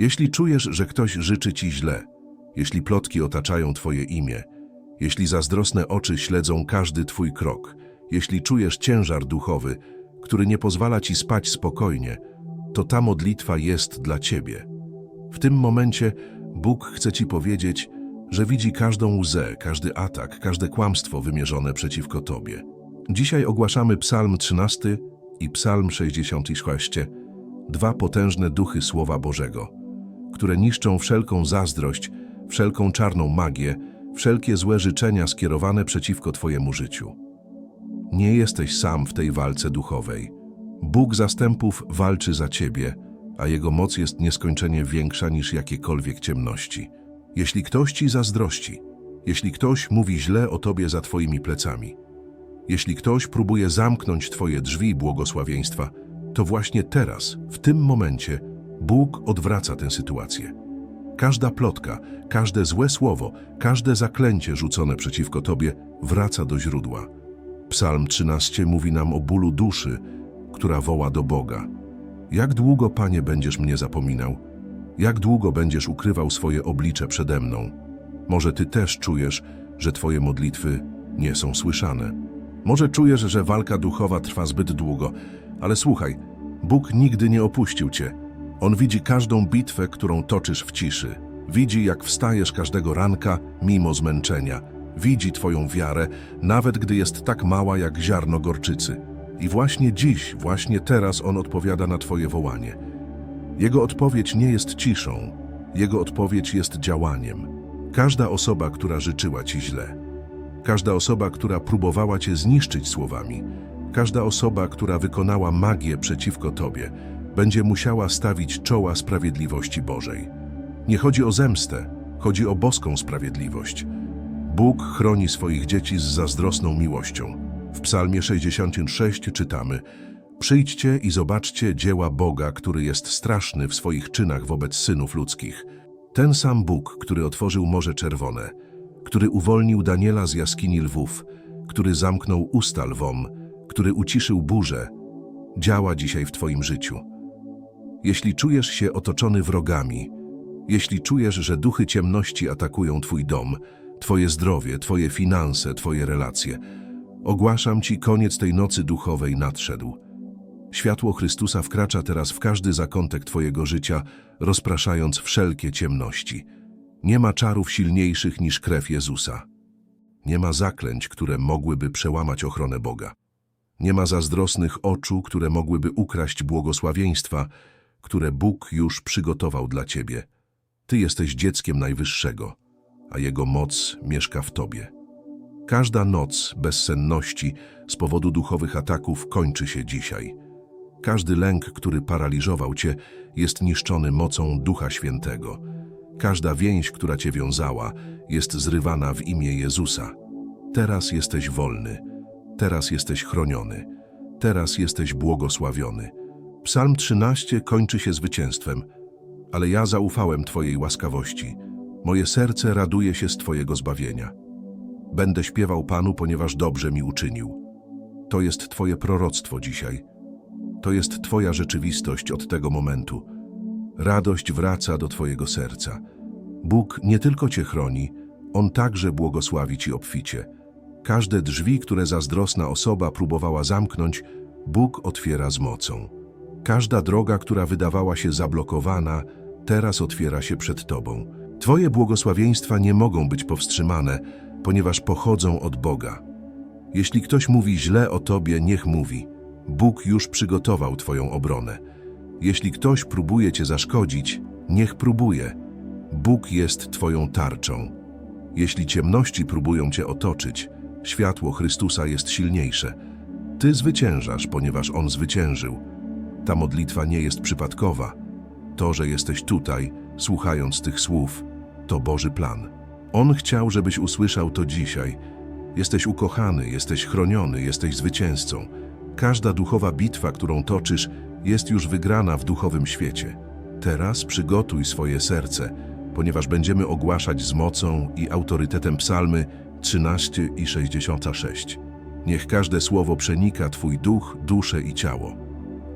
Jeśli czujesz, że ktoś życzy ci źle, jeśli plotki otaczają twoje imię, jeśli zazdrosne oczy śledzą każdy twój krok, jeśli czujesz ciężar duchowy, który nie pozwala ci spać spokojnie, to ta modlitwa jest dla ciebie. W tym momencie Bóg chce ci powiedzieć, że widzi każdą łzę, każdy atak, każde kłamstwo wymierzone przeciwko tobie. Dzisiaj ogłaszamy Psalm 13 i Psalm 66, dwa potężne duchy Słowa Bożego, które niszczą wszelką zazdrość, wszelką czarną magię, wszelkie złe życzenia skierowane przeciwko Twojemu życiu. Nie jesteś sam w tej walce duchowej. Bóg zastępów walczy za Ciebie, a Jego moc jest nieskończenie większa niż jakiekolwiek ciemności. Jeśli ktoś Ci zazdrości, jeśli ktoś mówi źle o Tobie za Twoimi plecami, jeśli ktoś próbuje zamknąć Twoje drzwi błogosławieństwa, to właśnie teraz, w tym momencie, Bóg odwraca tę sytuację. Każda plotka, każde złe słowo, każde zaklęcie rzucone przeciwko Tobie wraca do źródła. Psalm 13 mówi nam o bólu duszy, która woła do Boga. Jak długo, Panie, będziesz mnie zapominał? Jak długo będziesz ukrywał swoje oblicze przede mną? Może Ty też czujesz, że Twoje modlitwy nie są słyszane. Może czujesz, że walka duchowa trwa zbyt długo, ale słuchaj, Bóg nigdy nie opuścił Cię. On widzi każdą bitwę, którą toczysz w ciszy. Widzi, jak wstajesz każdego ranka, mimo zmęczenia. Widzi Twoją wiarę, nawet gdy jest tak mała jak ziarno gorczycy. I właśnie dziś, właśnie teraz On odpowiada na Twoje wołanie. Jego odpowiedź nie jest ciszą, Jego odpowiedź jest działaniem. Każda osoba, która życzyła Ci źle, każda osoba, która próbowała Cię zniszczyć słowami, każda osoba, która wykonała magię przeciwko Tobie, będzie musiała stawić czoła sprawiedliwości Bożej. Nie chodzi o zemstę, chodzi o boską sprawiedliwość. Bóg chroni swoich dzieci z zazdrosną miłością. W Psalmie 66 czytamy: Przyjdźcie i zobaczcie dzieła Boga, który jest straszny w swoich czynach wobec synów ludzkich. Ten sam Bóg, który otworzył Morze Czerwone, który uwolnił Daniela z jaskini lwów, który zamknął usta lwom, który uciszył burzę, działa dzisiaj w Twoim życiu. Jeśli czujesz się otoczony wrogami, jeśli czujesz, że duchy ciemności atakują Twój dom, Twoje zdrowie, Twoje finanse, Twoje relacje, ogłaszam Ci koniec tej nocy duchowej nadszedł. Światło Chrystusa wkracza teraz w każdy zakątek Twojego życia, rozpraszając wszelkie ciemności. Nie ma czarów silniejszych niż krew Jezusa. Nie ma zaklęć, które mogłyby przełamać ochronę Boga. Nie ma zazdrosnych oczu, które mogłyby ukraść błogosławieństwa, które Bóg już przygotował dla Ciebie. Ty jesteś dzieckiem Najwyższego, a Jego moc mieszka w Tobie. Każda noc bezsenności z powodu duchowych ataków kończy się dzisiaj. Każdy lęk, który paraliżował Cię, jest niszczony mocą Ducha Świętego. Każda więź, która Cię wiązała, jest zrywana w imię Jezusa. Teraz jesteś wolny, teraz jesteś chroniony, teraz jesteś błogosławiony. Psalm 13 kończy się zwycięstwem, ale ja zaufałem Twojej łaskawości. Moje serce raduje się z Twojego zbawienia. Będę śpiewał Panu, ponieważ dobrze mi uczynił. To jest Twoje proroctwo dzisiaj. To jest Twoja rzeczywistość od tego momentu. Radość wraca do Twojego serca. Bóg nie tylko Cię chroni, On także błogosławi Ci obficie. Każde drzwi, które zazdrosna osoba próbowała zamknąć, Bóg otwiera z mocą. Każda droga, która wydawała się zablokowana, teraz otwiera się przed Tobą. Twoje błogosławieństwa nie mogą być powstrzymane, ponieważ pochodzą od Boga. Jeśli ktoś mówi źle o Tobie, niech mówi. Bóg już przygotował Twoją obronę. Jeśli ktoś próbuje Cię zaszkodzić, niech próbuje. Bóg jest Twoją tarczą. Jeśli ciemności próbują Cię otoczyć, światło Chrystusa jest silniejsze. Ty zwyciężasz, ponieważ On zwyciężył. Ta modlitwa nie jest przypadkowa. To, że jesteś tutaj, słuchając tych słów, to Boży plan. On chciał, żebyś usłyszał to dzisiaj. Jesteś ukochany, jesteś chroniony, jesteś zwycięzcą. Każda duchowa bitwa, którą toczysz, jest już wygrana w duchowym świecie. Teraz przygotuj swoje serce, ponieważ będziemy ogłaszać z mocą i autorytetem psalmy 13 i 66. Niech każde słowo przenika Twój duch, duszę i ciało.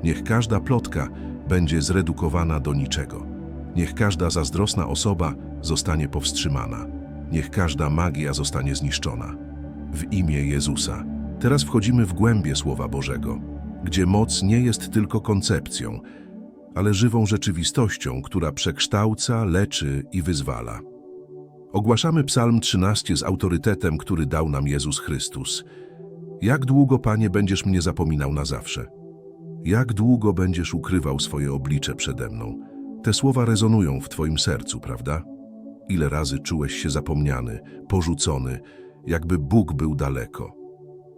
Niech każda plotka będzie zredukowana do niczego. Niech każda zazdrosna osoba zostanie powstrzymana. Niech każda magia zostanie zniszczona. W imię Jezusa. Teraz wchodzimy w głębie Słowa Bożego, gdzie moc nie jest tylko koncepcją, ale żywą rzeczywistością, która przekształca, leczy i wyzwala. Ogłaszamy Psalm 13 z autorytetem, który dał nam Jezus Chrystus. Jak długo, Panie, będziesz mnie zapominał na zawsze? Jak długo będziesz ukrywał swoje oblicze przede mną? Te słowa rezonują w Twoim sercu, prawda? Ile razy czułeś się zapomniany, porzucony, jakby Bóg był daleko.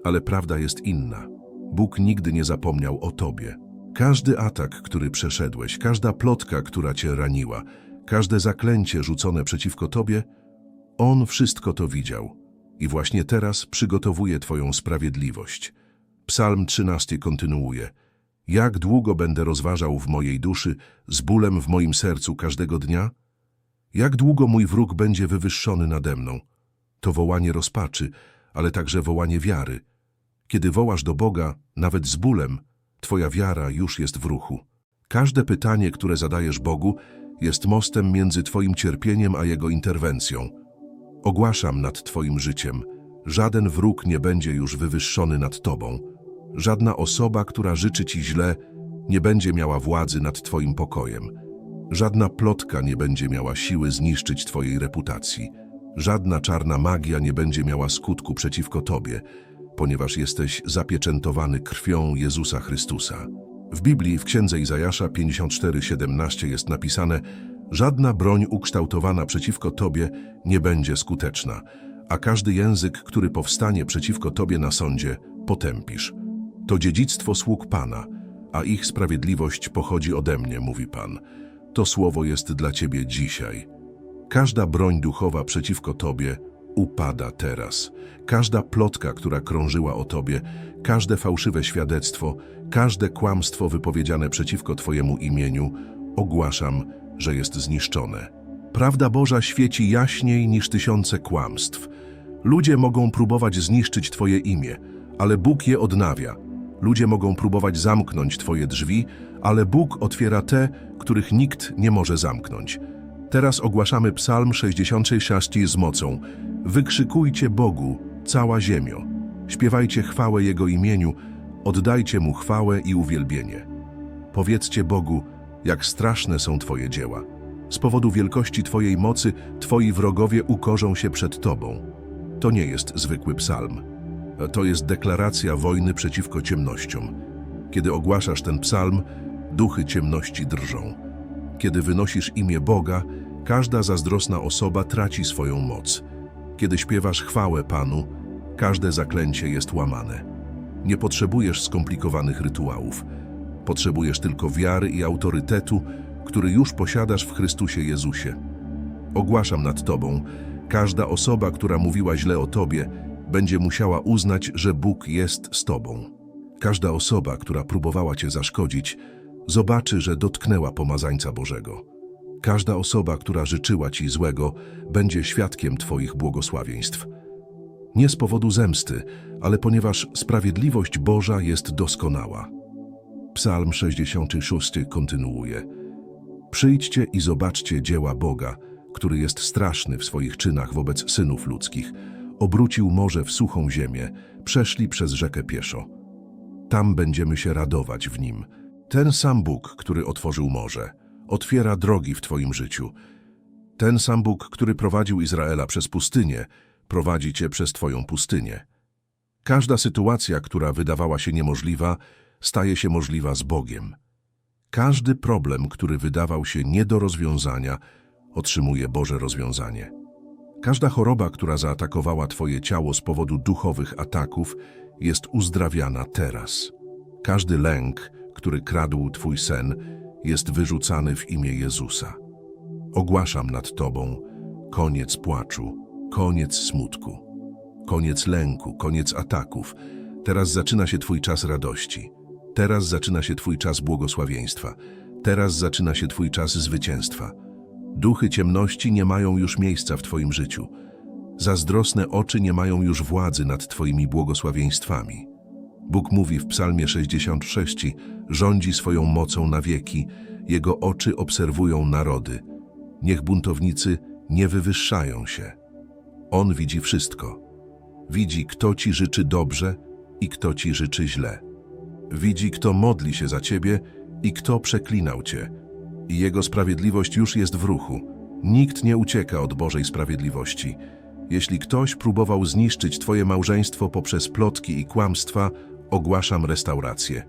Ale prawda jest inna. Bóg nigdy nie zapomniał o Tobie. Każdy atak, który przeszedłeś, każda plotka, która Cię raniła, każde zaklęcie rzucone przeciwko Tobie, On wszystko to widział. I właśnie teraz przygotowuje Twoją sprawiedliwość. Psalm 13 kontynuuje. Jak długo będę rozważał w mojej duszy, z bólem w moim sercu każdego dnia? Jak długo mój wróg będzie wywyższony nade mną? To wołanie rozpaczy, ale także wołanie wiary. Kiedy wołasz do Boga, nawet z bólem, Twoja wiara już jest w ruchu. Każde pytanie, które zadajesz Bogu, jest mostem między Twoim cierpieniem a Jego interwencją. Ogłaszam nad Twoim życiem, żaden wróg nie będzie już wywyższony nad Tobą. Żadna osoba, która życzy Ci źle, nie będzie miała władzy nad Twoim pokojem. Żadna plotka nie będzie miała siły zniszczyć Twojej reputacji. Żadna czarna magia nie będzie miała skutku przeciwko Tobie, ponieważ jesteś zapieczętowany krwią Jezusa Chrystusa. W Biblii w Księdze Izajasza 54:17 jest napisane Żadna broń ukształtowana przeciwko Tobie nie będzie skuteczna, a każdy język, który powstanie przeciwko Tobie na sądzie, potępisz. To dziedzictwo sług Pana, a ich sprawiedliwość pochodzi ode mnie, mówi Pan. To słowo jest dla Ciebie dzisiaj. Każda broń duchowa przeciwko Tobie upada teraz. Każda plotka, która krążyła o Tobie, każde fałszywe świadectwo, każde kłamstwo wypowiedziane przeciwko Twojemu imieniu, ogłaszam, że jest zniszczone. Prawda Boża świeci jaśniej niż tysiące kłamstw. Ludzie mogą próbować zniszczyć Twoje imię, ale Bóg je odnawia. Ludzie mogą próbować zamknąć Twoje drzwi, ale Bóg otwiera te, których nikt nie może zamknąć. Teraz ogłaszamy Psalm 66 z mocą. Wykrzykujcie Bogu, cała ziemio. Śpiewajcie chwałę Jego imieniu, oddajcie Mu chwałę i uwielbienie. Powiedzcie Bogu, jak straszne są Twoje dzieła. Z powodu wielkości Twojej mocy Twoi wrogowie ukorzą się przed Tobą. To nie jest zwykły psalm. To jest deklaracja wojny przeciwko ciemnościom. Kiedy ogłaszasz ten psalm, duchy ciemności drżą. Kiedy wynosisz imię Boga, każda zazdrosna osoba traci swoją moc. Kiedy śpiewasz chwałę Panu, każde zaklęcie jest łamane. Nie potrzebujesz skomplikowanych rytuałów. Potrzebujesz tylko wiary i autorytetu, który już posiadasz w Chrystusie Jezusie. Ogłaszam nad Tobą, każda osoba, która mówiła źle o Tobie, będzie musiała uznać, że Bóg jest z Tobą. Każda osoba, która próbowała Cię zaszkodzić, zobaczy, że dotknęła pomazańca Bożego. Każda osoba, która życzyła Ci złego, będzie świadkiem Twoich błogosławieństw. Nie z powodu zemsty, ale ponieważ sprawiedliwość Boża jest doskonała. Psalm 66 kontynuuje. Przyjdźcie i zobaczcie dzieła Boga, który jest straszny w swoich czynach wobec synów ludzkich. Obrócił morze w suchą ziemię, przeszli przez rzekę pieszo. Tam będziemy się radować w nim. Ten sam Bóg, który otworzył morze, otwiera drogi w Twoim życiu. Ten sam Bóg, który prowadził Izraela przez pustynię, prowadzi Cię przez Twoją pustynię. Każda sytuacja, która wydawała się niemożliwa, staje się możliwa z Bogiem. Każdy problem, który wydawał się nie do rozwiązania, otrzymuje Boże rozwiązanie. Każda choroba, która zaatakowała Twoje ciało z powodu duchowych ataków, jest uzdrawiana teraz. Każdy lęk, który kradł Twój sen, jest wyrzucany w imię Jezusa. Ogłaszam nad Tobą koniec płaczu, koniec smutku, koniec lęku, koniec ataków. Teraz zaczyna się Twój czas radości. Teraz zaczyna się Twój czas błogosławieństwa. Teraz zaczyna się Twój czas zwycięstwa. Duchy ciemności nie mają już miejsca w Twoim życiu. Zazdrosne oczy nie mają już władzy nad Twoimi błogosławieństwami. Bóg mówi w Psalmie 66, rządzi swoją mocą na wieki Jego oczy obserwują narody. Niech buntownicy nie wywyższają się. On widzi wszystko. Widzi, kto ci życzy dobrze i kto ci życzy źle. Widzi, kto modli się za ciebie i kto przeklinał cię. I Jego sprawiedliwość już jest w ruchu. Nikt nie ucieka od Bożej sprawiedliwości. Jeśli ktoś próbował zniszczyć twoje małżeństwo poprzez plotki i kłamstwa, ogłaszam restaurację.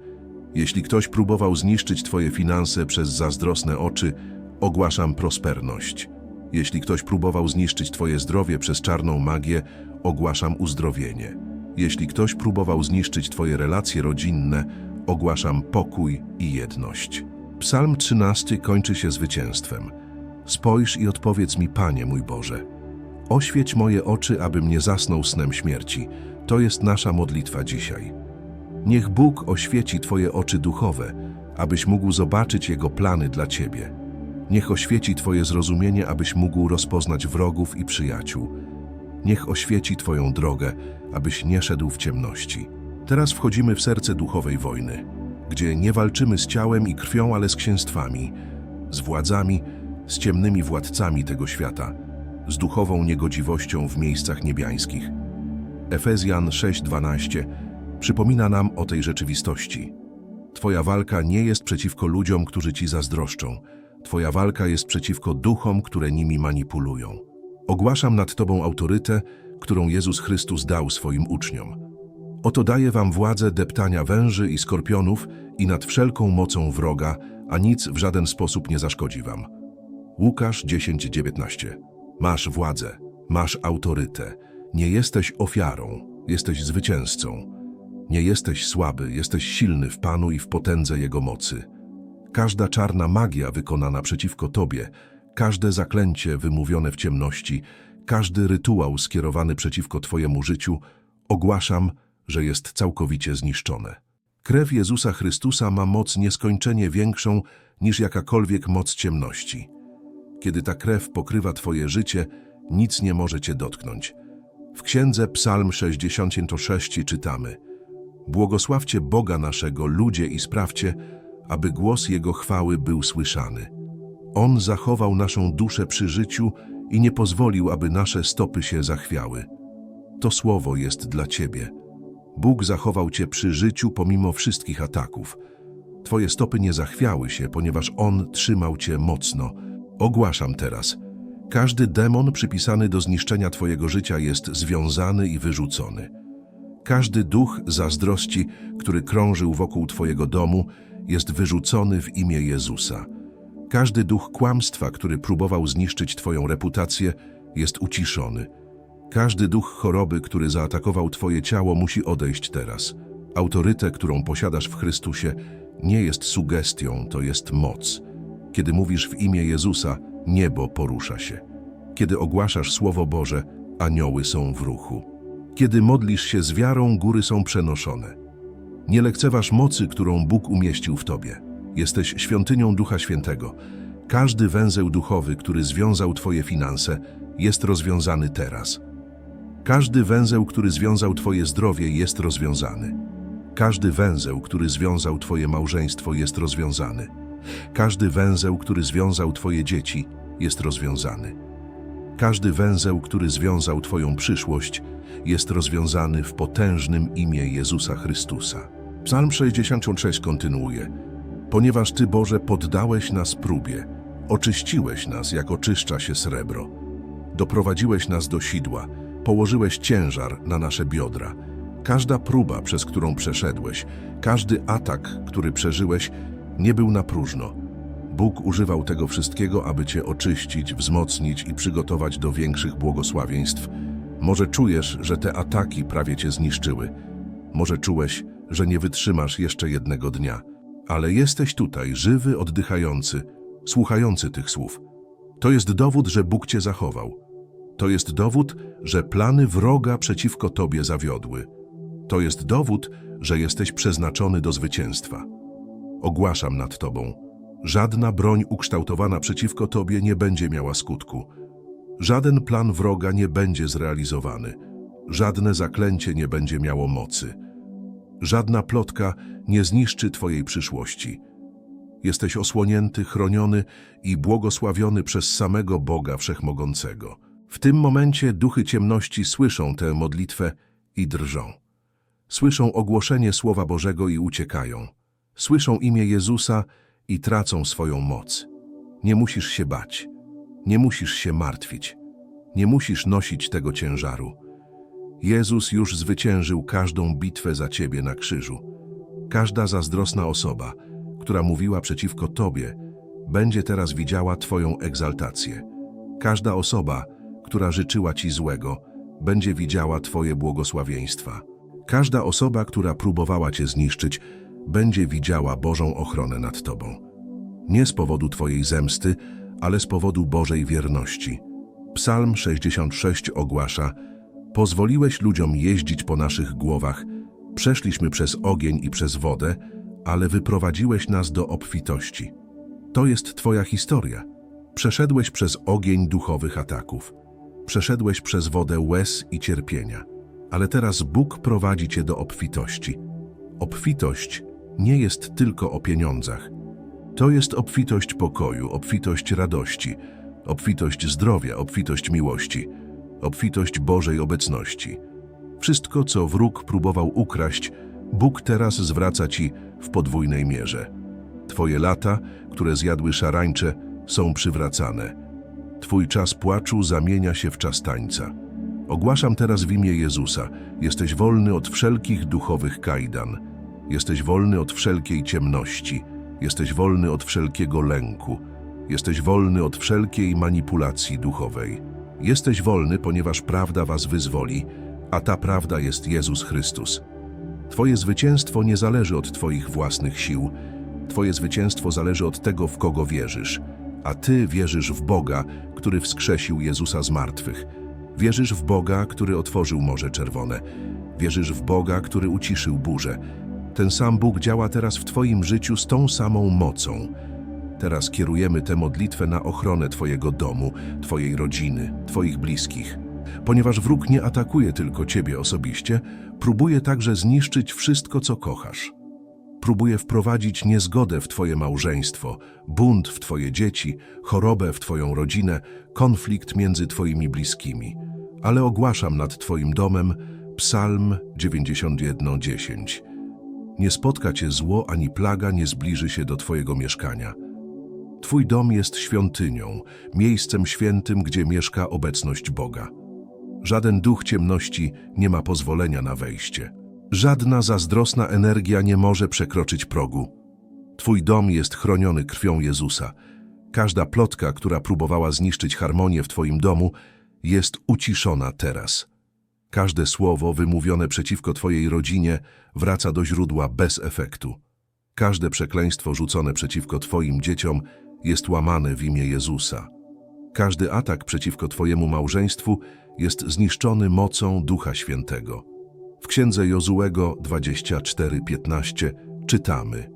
Jeśli ktoś próbował zniszczyć twoje finanse przez zazdrosne oczy, ogłaszam prosperność. Jeśli ktoś próbował zniszczyć twoje zdrowie przez czarną magię, ogłaszam uzdrowienie. Jeśli ktoś próbował zniszczyć twoje relacje rodzinne, ogłaszam pokój i jedność. Psalm 13 kończy się zwycięstwem. Spojrz i odpowiedz mi, Panie mój Boże. Oświeć moje oczy, abym nie zasnął snem śmierci. To jest nasza modlitwa dzisiaj. Niech Bóg oświeci Twoje oczy duchowe, abyś mógł zobaczyć Jego plany dla Ciebie. Niech oświeci Twoje zrozumienie, abyś mógł rozpoznać wrogów i przyjaciół. Niech oświeci Twoją drogę, abyś nie szedł w ciemności. Teraz wchodzimy w serce duchowej wojny, gdzie nie walczymy z ciałem i krwią, ale z księstwami, z władzami, z ciemnymi władcami tego świata, z duchową niegodziwością w miejscach niebiańskich. Efezjan 6:12 przypomina nam o tej rzeczywistości. Twoja walka nie jest przeciwko ludziom, którzy ci zazdroszczą. Twoja walka jest przeciwko duchom, które nimi manipulują. Ogłaszam nad Tobą autorytę, którą Jezus Chrystus dał swoim uczniom. Oto daję Wam władzę deptania węży i skorpionów i nad wszelką mocą wroga, a nic w żaden sposób nie zaszkodzi Wam. Łukasz 10:19 Masz władzę, masz autorytę. Nie jesteś ofiarą, jesteś zwycięzcą. Nie jesteś słaby, jesteś silny w Panu i w potędze Jego mocy. Każda czarna magia wykonana przeciwko Tobie, każde zaklęcie wymówione w ciemności, każdy rytuał skierowany przeciwko Twojemu życiu, ogłaszam, że jest całkowicie zniszczone. Krew Jezusa Chrystusa ma moc nieskończenie większą niż jakakolwiek moc ciemności. Kiedy ta krew pokrywa Twoje życie, nic nie może Cię dotknąć. W księdze Psalm 66 czytamy Błogosławcie Boga naszego, ludzie, i sprawcie, aby głos Jego chwały był słyszany. On zachował naszą duszę przy życiu i nie pozwolił, aby nasze stopy się zachwiały. To słowo jest dla Ciebie. Bóg zachował Cię przy życiu pomimo wszystkich ataków. Twoje stopy nie zachwiały się, ponieważ On trzymał Cię mocno. Ogłaszam teraz. Każdy demon przypisany do zniszczenia Twojego życia jest związany i wyrzucony. Każdy duch zazdrości, który krążył wokół Twojego domu, jest wyrzucony w imię Jezusa. Każdy duch kłamstwa, który próbował zniszczyć Twoją reputację, jest uciszony. Każdy duch choroby, który zaatakował Twoje ciało, musi odejść teraz. Autorytę, którą posiadasz w Chrystusie, nie jest sugestią, to jest moc. Kiedy mówisz w imię Jezusa, niebo porusza się. Kiedy ogłaszasz Słowo Boże, anioły są w ruchu. Kiedy modlisz się z wiarą, góry są przenoszone. Nie lekceważ mocy, którą Bóg umieścił w Tobie. Jesteś świątynią Ducha Świętego. Każdy węzeł duchowy, który związał Twoje finanse, jest rozwiązany teraz. Każdy węzeł, który związał Twoje zdrowie, jest rozwiązany. Każdy węzeł, który związał Twoje małżeństwo, jest rozwiązany. Każdy węzeł, który związał Twoje dzieci, jest rozwiązany. Każdy węzeł, który związał Twoją przyszłość, jest rozwiązany w potężnym imię Jezusa Chrystusa. Psalm 66 kontynuuje. Ponieważ Ty, Boże, poddałeś nas próbie, oczyściłeś nas, jak oczyszcza się srebro. Doprowadziłeś nas do sidła, położyłeś ciężar na nasze biodra. Każda próba, przez którą przeszedłeś, każdy atak, który przeżyłeś, nie był na próżno. Bóg używał tego wszystkiego, aby Cię oczyścić, wzmocnić i przygotować do większych błogosławieństw. Może czujesz, że te ataki prawie Cię zniszczyły. Może czułeś, że nie wytrzymasz jeszcze jednego dnia. Ale jesteś tutaj, żywy, oddychający, słuchający tych słów. To jest dowód, że Bóg Cię zachował. To jest dowód, że plany wroga przeciwko Tobie zawiodły. To jest dowód, że jesteś przeznaczony do zwycięstwa. Ogłaszam nad Tobą. Żadna broń ukształtowana przeciwko Tobie nie będzie miała skutku. Żaden plan wroga nie będzie zrealizowany. Żadne zaklęcie nie będzie miało mocy. Żadna plotka nie zniszczy Twojej przyszłości. Jesteś osłonięty, chroniony i błogosławiony przez samego Boga Wszechmogącego. W tym momencie duchy ciemności słyszą tę modlitwę i drżą. Słyszą ogłoszenie Słowa Bożego i uciekają. Słyszą imię Jezusa i tracą swoją moc. Nie musisz się bać. Nie musisz się martwić. Nie musisz nosić tego ciężaru. Jezus już zwyciężył każdą bitwę za ciebie na krzyżu. Każda zazdrosna osoba, która mówiła przeciwko tobie, będzie teraz widziała twoją egzaltację. Każda osoba, która życzyła ci złego, będzie widziała twoje błogosławieństwa. Każda osoba, która próbowała cię zniszczyć, będzie widziała Bożą ochronę nad tobą. Nie z powodu twojej zemsty, ale z powodu Bożej wierności. Psalm 66 ogłasza: Pozwoliłeś ludziom jeździć po naszych głowach, przeszliśmy przez ogień i przez wodę, ale wyprowadziłeś nas do obfitości. To jest Twoja historia. Przeszedłeś przez ogień duchowych ataków. Przeszedłeś przez wodę łez i cierpienia. Ale teraz Bóg prowadzi Cię do obfitości. Obfitość nie jest tylko o pieniądzach. To jest obfitość pokoju, obfitość radości, obfitość zdrowia, obfitość miłości, obfitość Bożej obecności. Wszystko, co wróg próbował ukraść, Bóg teraz zwraca Ci w podwójnej mierze. Twoje lata, które zjadły szarańcze, są przywracane. Twój czas płaczu zamienia się w czas tańca. Ogłaszam teraz w imię Jezusa. Jesteś wolny od wszelkich duchowych kajdan. Jesteś wolny od wszelkiej ciemności. Jesteś wolny od wszelkiego lęku. Jesteś wolny od wszelkiej manipulacji duchowej. Jesteś wolny, ponieważ prawda was wyzwoli, a ta prawda jest Jezus Chrystus. Twoje zwycięstwo nie zależy od Twoich własnych sił. Twoje zwycięstwo zależy od tego, w kogo wierzysz. A Ty wierzysz w Boga, który wskrzesił Jezusa z martwych. Wierzysz w Boga, który otworzył Morze Czerwone. Wierzysz w Boga, który uciszył burzę. Ten sam Bóg działa teraz w Twoim życiu z tą samą mocą. Teraz kierujemy tę modlitwę na ochronę Twojego domu, Twojej rodziny, Twoich bliskich. Ponieważ wróg nie atakuje tylko Ciebie osobiście, próbuje także zniszczyć wszystko, co kochasz. Próbuje wprowadzić niezgodę w Twoje małżeństwo, bunt w Twoje dzieci, chorobę w Twoją rodzinę, konflikt między Twoimi bliskimi. Ale ogłaszam nad Twoim domem Psalm 91:10. Nie spotka Cię zło, ani plaga nie zbliży się do Twojego mieszkania. Twój dom jest świątynią, miejscem świętym, gdzie mieszka obecność Boga. Żaden duch ciemności nie ma pozwolenia na wejście. Żadna zazdrosna energia nie może przekroczyć progu. Twój dom jest chroniony krwią Jezusa. Każda plotka, która próbowała zniszczyć harmonię w Twoim domu, jest uciszona teraz. Każde słowo wymówione przeciwko Twojej rodzinie wraca do źródła bez efektu. Każde przekleństwo rzucone przeciwko Twoim dzieciom jest łamane w imię Jezusa. Każdy atak przeciwko Twojemu małżeństwu jest zniszczony mocą Ducha Świętego. W księdze Jozułego 24:15 czytamy: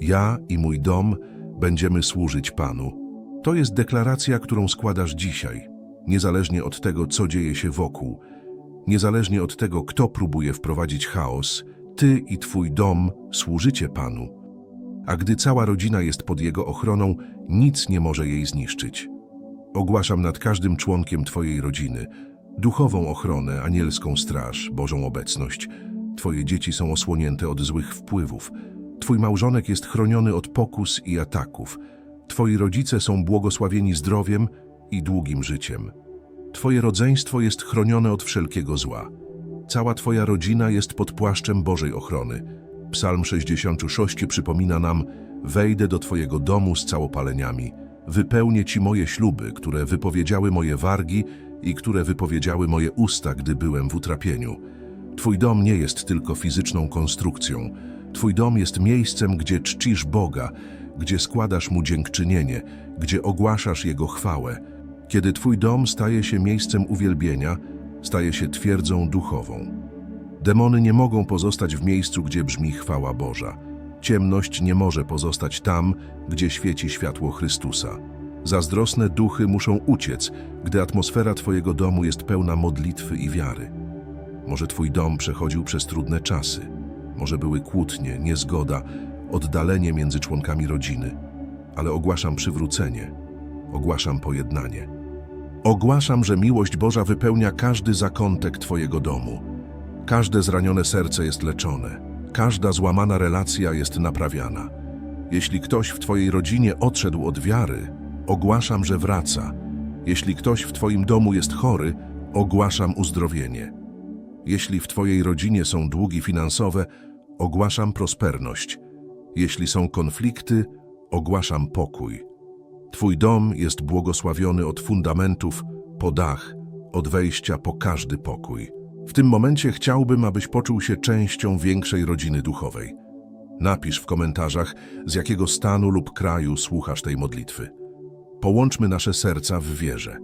Ja i mój dom będziemy służyć Panu. To jest deklaracja, którą składasz dzisiaj, niezależnie od tego, co dzieje się wokół, niezależnie od tego, kto próbuje wprowadzić chaos, ty i twój dom służycie Panu. A gdy cała rodzina jest pod Jego ochroną, nic nie może jej zniszczyć. Ogłaszam nad każdym członkiem Twojej rodziny duchową ochronę, anielską straż, Bożą obecność. Twoje dzieci są osłonięte od złych wpływów. Twój małżonek jest chroniony od pokus i ataków. Twoi rodzice są błogosławieni zdrowiem i długim życiem. Twoje rodzeństwo jest chronione od wszelkiego zła. Cała Twoja rodzina jest pod płaszczem Bożej ochrony. Psalm 66 przypomina nam: Wejdę do Twojego domu z całopaleniami, wypełnię Ci moje śluby, które wypowiedziały moje wargi i które wypowiedziały moje usta, gdy byłem w utrapieniu. Twój dom nie jest tylko fizyczną konstrukcją. Twój dom jest miejscem, gdzie czcisz Boga, gdzie składasz Mu dziękczynienie, gdzie ogłaszasz Jego chwałę. Kiedy Twój dom staje się miejscem uwielbienia, staje się twierdzą duchową. Demony nie mogą pozostać w miejscu, gdzie brzmi chwała Boża. Ciemność nie może pozostać tam, gdzie świeci światło Chrystusa. Zazdrosne duchy muszą uciec, gdy atmosfera Twojego domu jest pełna modlitwy i wiary. Może Twój dom przechodził przez trudne czasy, może były kłótnie, niezgoda, oddalenie między członkami rodziny, ale ogłaszam przywrócenie, ogłaszam pojednanie. Ogłaszam, że miłość Boża wypełnia każdy zakątek Twojego domu. Każde zranione serce jest leczone, każda złamana relacja jest naprawiana. Jeśli ktoś w Twojej rodzinie odszedł od wiary, ogłaszam, że wraca. Jeśli ktoś w Twoim domu jest chory, ogłaszam uzdrowienie. Jeśli w Twojej rodzinie są długi finansowe, ogłaszam prosperność. Jeśli są konflikty, ogłaszam pokój. Twój dom jest błogosławiony od fundamentów po dach, od wejścia po każdy pokój. W tym momencie chciałbym, abyś poczuł się częścią większej rodziny duchowej. Napisz w komentarzach, z jakiego stanu lub kraju słuchasz tej modlitwy. Połączmy nasze serca w wierze.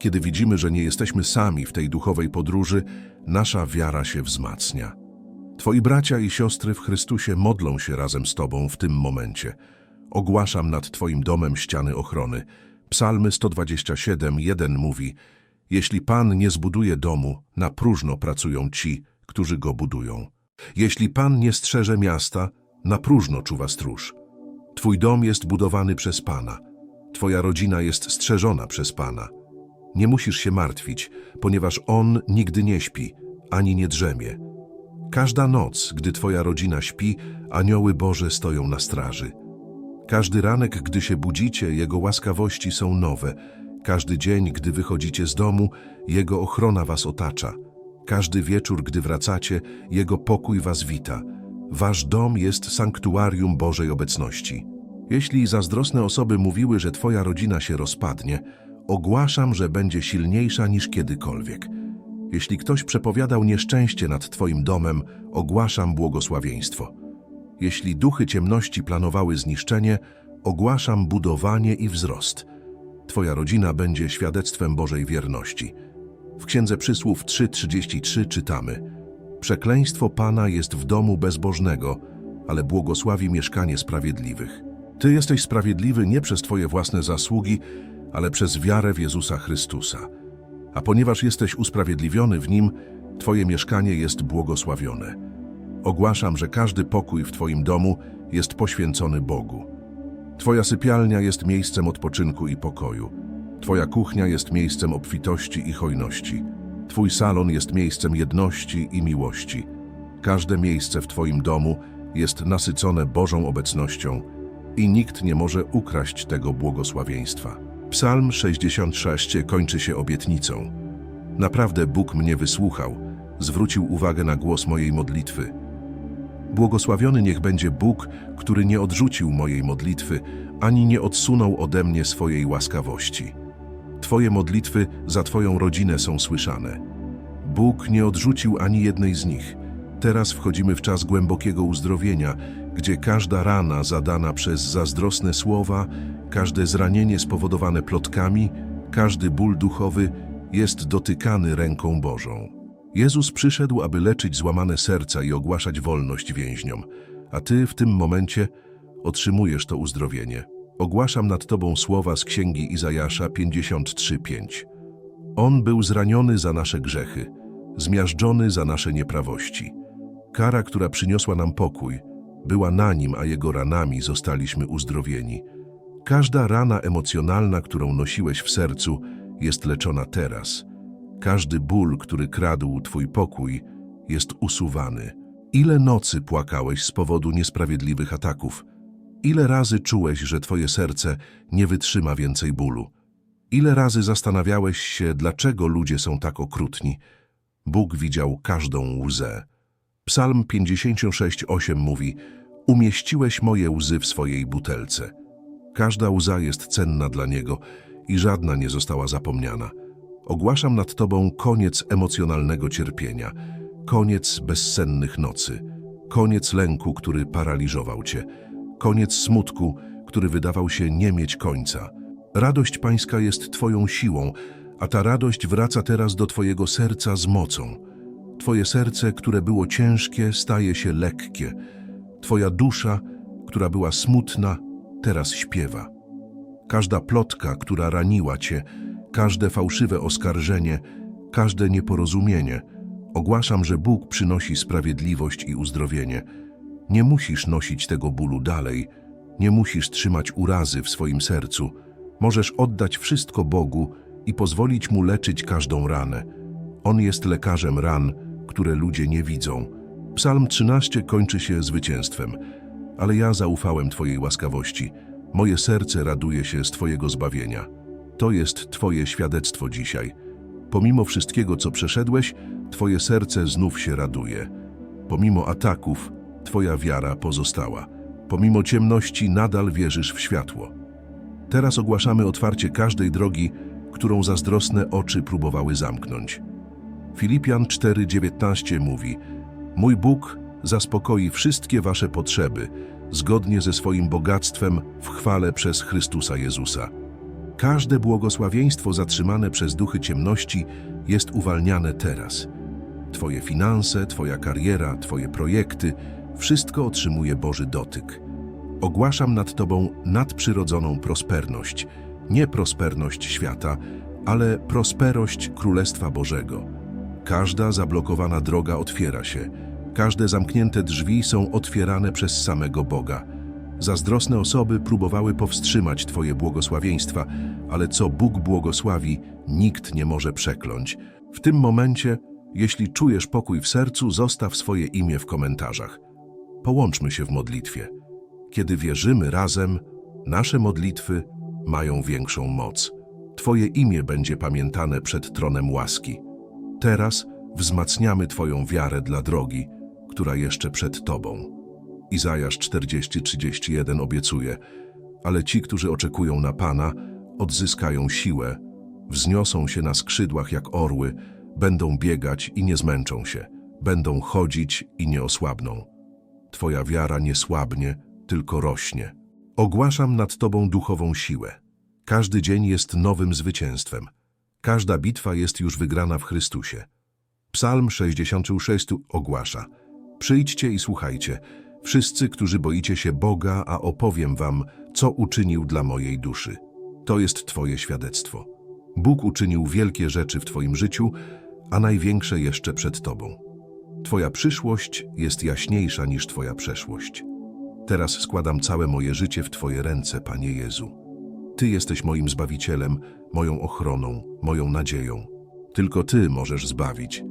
Kiedy widzimy, że nie jesteśmy sami w tej duchowej podróży, nasza wiara się wzmacnia. Twoi bracia i siostry w Chrystusie modlą się razem z Tobą w tym momencie. Ogłaszam nad Twoim domem ściany ochrony. Psalmy 127, 1 mówi Jeśli Pan nie zbuduje domu, na próżno pracują ci, którzy go budują. Jeśli Pan nie strzeże miasta, na próżno czuwa stróż. Twój dom jest budowany przez Pana. Twoja rodzina jest strzeżona przez Pana. Nie musisz się martwić, ponieważ On nigdy nie śpi, ani nie drzemie. Każda noc, gdy Twoja rodzina śpi, anioły Boże stoją na straży. Każdy ranek, gdy się budzicie, Jego łaskawości są nowe. Każdy dzień, gdy wychodzicie z domu, Jego ochrona was otacza. Każdy wieczór, gdy wracacie, Jego pokój was wita. Wasz dom jest sanktuarium Bożej obecności. Jeśli zazdrosne osoby mówiły, że Twoja rodzina się rozpadnie, ogłaszam, że będzie silniejsza niż kiedykolwiek. Jeśli ktoś przepowiadał nieszczęście nad Twoim domem, ogłaszam błogosławieństwo. Jeśli duchy ciemności planowały zniszczenie, ogłaszam budowanie i wzrost. Twoja rodzina będzie świadectwem Bożej wierności. W Księdze Przysłów 3:33 czytamy: Przekleństwo Pana jest w domu bezbożnego, ale błogosławi mieszkanie sprawiedliwych. Ty jesteś sprawiedliwy nie przez Twoje własne zasługi, ale przez wiarę w Jezusa Chrystusa. A ponieważ jesteś usprawiedliwiony w Nim, Twoje mieszkanie jest błogosławione. Ogłaszam, że każdy pokój w Twoim domu jest poświęcony Bogu. Twoja sypialnia jest miejscem odpoczynku i pokoju. Twoja kuchnia jest miejscem obfitości i hojności. Twój salon jest miejscem jedności i miłości. Każde miejsce w Twoim domu jest nasycone Bożą obecnością i nikt nie może ukraść tego błogosławieństwa. Psalm 66 kończy się obietnicą. Naprawdę Bóg mnie wysłuchał, zwrócił uwagę na głos mojej modlitwy. Błogosławiony niech będzie Bóg, który nie odrzucił mojej modlitwy, ani nie odsunął ode mnie swojej łaskawości. Twoje modlitwy za Twoją rodzinę są słyszane. Bóg nie odrzucił ani jednej z nich. Teraz wchodzimy w czas głębokiego uzdrowienia, gdzie każda rana zadana przez zazdrosne słowa, każde zranienie spowodowane plotkami, każdy ból duchowy jest dotykany ręką Bożą. Jezus przyszedł, aby leczyć złamane serca i ogłaszać wolność więźniom, a Ty w tym momencie otrzymujesz to uzdrowienie. Ogłaszam nad Tobą słowa z Księgi Izajasza 53:5. On był zraniony za nasze grzechy, zmiażdżony za nasze nieprawości. Kara, która przyniosła nam pokój, była na nim, a jego ranami zostaliśmy uzdrowieni. Każda rana emocjonalna, którą nosiłeś w sercu, jest leczona teraz. Każdy ból, który kradł Twój pokój, jest usuwany. Ile nocy płakałeś z powodu niesprawiedliwych ataków? Ile razy czułeś, że Twoje serce nie wytrzyma więcej bólu? Ile razy zastanawiałeś się, dlaczego ludzie są tak okrutni? Bóg widział każdą łzę. Psalm 56:8 mówi: Umieściłeś moje łzy w swojej butelce. Każda łza jest cenna dla Niego i żadna nie została zapomniana. Ogłaszam nad Tobą koniec emocjonalnego cierpienia, koniec bezsennych nocy, koniec lęku, który paraliżował Cię, koniec smutku, który wydawał się nie mieć końca. Radość Pańska jest Twoją siłą, a ta radość wraca teraz do Twojego serca z mocą. Twoje serce, które było ciężkie, staje się lekkie. Twoja dusza, która była smutna, teraz śpiewa. Każda plotka, która raniła Cię, każde fałszywe oskarżenie, każde nieporozumienie, ogłaszam, że Bóg przynosi sprawiedliwość i uzdrowienie. Nie musisz nosić tego bólu dalej, nie musisz trzymać urazy w swoim sercu. Możesz oddać wszystko Bogu i pozwolić Mu leczyć każdą ranę. On jest lekarzem ran, które ludzie nie widzą. Psalm 13 kończy się zwycięstwem. Ale ja zaufałem Twojej łaskawości. Moje serce raduje się z Twojego zbawienia. To jest Twoje świadectwo dzisiaj. Pomimo wszystkiego, co przeszedłeś, Twoje serce znów się raduje. Pomimo ataków, Twoja wiara pozostała. Pomimo ciemności nadal wierzysz w światło. Teraz ogłaszamy otwarcie każdej drogi, którą zazdrosne oczy próbowały zamknąć. Filipian 4:19 mówi: Mój Bóg zaspokoi wszystkie wasze potrzeby, zgodnie ze swoim bogactwem w chwale przez Chrystusa Jezusa. Każde błogosławieństwo zatrzymane przez duchy ciemności jest uwalniane teraz. Twoje finanse, Twoja kariera, Twoje projekty, wszystko otrzymuje Boży dotyk. Ogłaszam nad Tobą nadprzyrodzoną prosperność, nie prosperność świata, ale prosperość Królestwa Bożego. Każda zablokowana droga otwiera się, każde zamknięte drzwi są otwierane przez samego Boga. Zazdrosne osoby próbowały powstrzymać Twoje błogosławieństwa, ale co Bóg błogosławi, nikt nie może przekląć. W tym momencie, jeśli czujesz pokój w sercu, zostaw swoje imię w komentarzach. Połączmy się w modlitwie. Kiedy wierzymy razem, nasze modlitwy mają większą moc. Twoje imię będzie pamiętane przed tronem łaski. Teraz wzmacniamy Twoją wiarę dla drogi, która jeszcze przed Tobą. Izajasz 40:31 obiecuje, ale ci, którzy oczekują na Pana, odzyskają siłę, wzniosą się na skrzydłach jak orły, będą biegać i nie zmęczą się, będą chodzić i nie osłabną. Twoja wiara nie słabnie, tylko rośnie. Ogłaszam nad Tobą duchową siłę. Każdy dzień jest nowym zwycięstwem. Każda bitwa jest już wygrana w Chrystusie. Psalm 66 ogłasza: Przyjdźcie i słuchajcie, wszyscy, którzy boicie się Boga, a opowiem wam, co uczynił dla mojej duszy. To jest Twoje świadectwo. Bóg uczynił wielkie rzeczy w Twoim życiu, a największe jeszcze przed Tobą. Twoja przyszłość jest jaśniejsza niż Twoja przeszłość. Teraz składam całe moje życie w Twoje ręce, Panie Jezu. Ty jesteś moim Zbawicielem, moją ochroną, moją nadzieją. Tylko Ty możesz zbawić.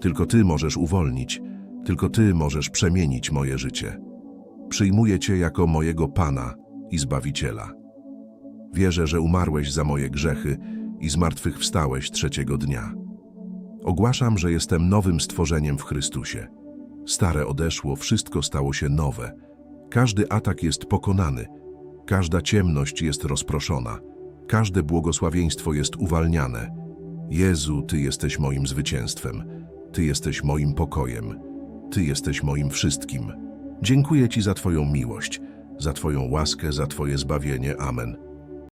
Tylko Ty możesz uwolnić. Tylko Ty możesz przemienić moje życie. Przyjmuję Cię jako mojego Pana i Zbawiciela. Wierzę, że umarłeś za moje grzechy i zmartwychwstałeś trzeciego dnia. Ogłaszam, że jestem nowym stworzeniem w Chrystusie. Stare odeszło, wszystko stało się nowe. Każdy atak jest pokonany, każda ciemność jest rozproszona, każde błogosławieństwo jest uwalniane. Jezu, Ty jesteś moim zwycięstwem, Ty jesteś moim pokojem, Ty jesteś moim wszystkim. Dziękuję Ci za Twoją miłość, za Twoją łaskę, za Twoje zbawienie. Amen.